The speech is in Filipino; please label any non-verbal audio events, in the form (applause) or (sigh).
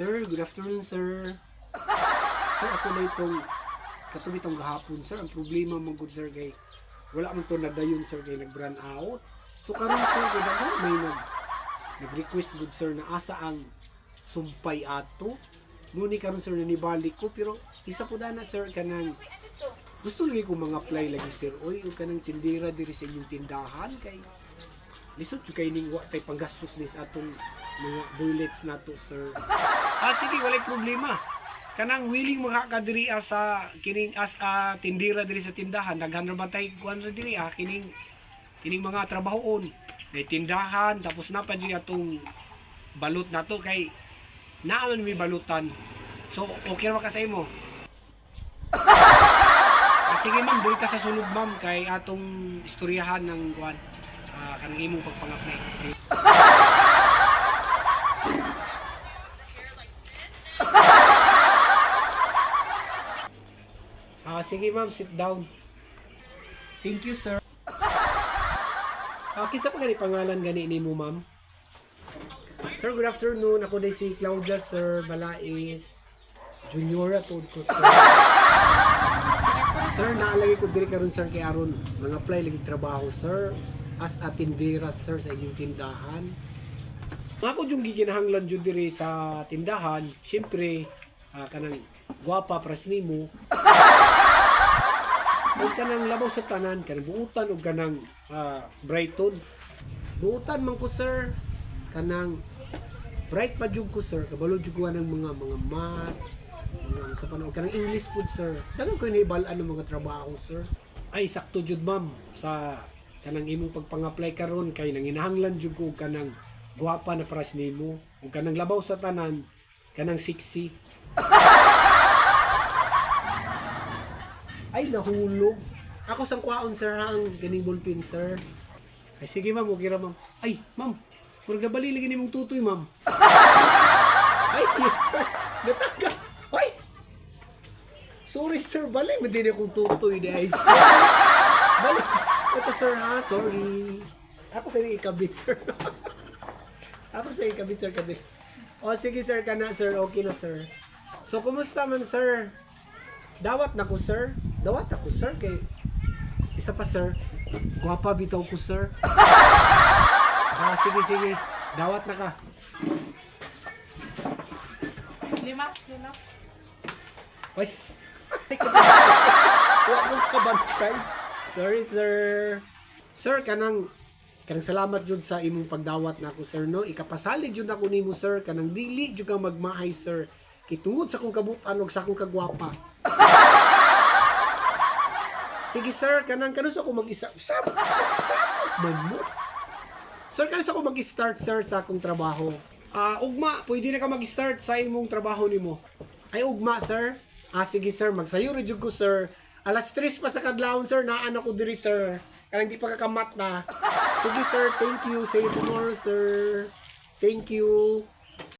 Sir, good afternoon, sir. Sir, ako na itong katubi itong gahapon, sir. Ang problema mo, good sir, kay wala man to nadayon, sir, kay nag-run out. So, karon sir, kay dagan may nag nag-request, good sir, na asa ang sumpay ato. Muni karon sir, nanibalik ko, pero isa po na, sir, kanang gusto lagi ko mga apply lagi sir oy ug kanang tindera diri sa inyong tindahan kay lisod yung kay ning wa tay panggastos ni sa atong mga bullets nato sir. (laughs) Ah sige walay problema. Kanang willing mga kadiri ah, sa kining as a tindera diri sa tindahan daghan ra ba tay kuan ra diri ah kining kining mga trabahoon. May tindahan tapos na pa diri atong balot nato kay naaman mi balutan. So okay ra ka sa imo? (laughs) Ah, sige ma'am, doon ka sa sulod ma'am kay atong istoryahan ng kuan. Ah, kanang imong pagpang-apply. (laughs) Sige. Ma'am, sit down. Thank you, sir. Ah, kisa pa gani pangalan gani nimo ma'am? Sir, good afternoon. Ako day si Claudia, sir. Balais. Juniora tod ko, sir. Sir, naalagay ko diri karon sir kay aron mga apply lagi trabaho sir as a tindera sir sa inyong tindahan. Nga ko yung giginahanglan jud diri sa tindahan, syempre ah, kanang gwapa pras nimo. Ug kanang labaw sa tanan, kanang buutan ug kanang ah, brighton. Buutan man ko sir kanang bright pa jud ko sir, kabalo jud ko ng mga mga math, mga sa panahon kanang English food sir. Dagan ko inibal-an ng mga trabaho sir. Ay sakto jud ma'am sa kanang imong pagpang-apply karon kay nanginahanglan jud ko kanang gwapa na pras nimo ug kanang labaw sa tanan kanang sexy. (laughs) Ay nahulog. Ako sang kwaon sir ang ganing ballpen sir. Ay sige ma'am, okay ra ma'am. Ay ma'am, murag nabali lagi nimong tutoy ma'am. (laughs) Ay yes sir. Natangga. Ay. Sorry sir, bali mo din akong tutoy di ay sir. Bali. Ito sir ha, sorry. Ako sa ikabit sir. (laughs) Ako sa ikabit sir kadil. O sige sir kana sir, okay na sir. So kumusta man sir? Dawat na ko sir. Dawat ako sir kay isa pa sir. Gwapa bitaw ko sir. (laughs) Ah sige sige. Dawat na ka. Lima, lima. Oy. Huwag (laughs) mong kabantay. Sorry, sir. Sir, kanang kanang salamat jud sa imong pagdawat na ako, sir, no? Ikapasalig jud ako nimo, sir. Kanang dili jud ka magmahay, sir. Kay tungod sa akong kabutan ug sa akong kagwapa. Sige, sir. Kanang kanus ako mag-isa. Sab, sab, sab, man mo. Sir, kanus ako mag-start, sir, sa akong trabaho. Ah, ugma, pwede na ka mag-start sa imong trabaho nimo. Ay, ugma, sir. Ah, sige, sir. Magsayo jud ko, sir. Alas 3 pa sa kadlawon, sir. Naan ako diri, sir. Kanang di pa kakamat na. Sige, sir. Thank you. You tomorrow, sir. Thank you.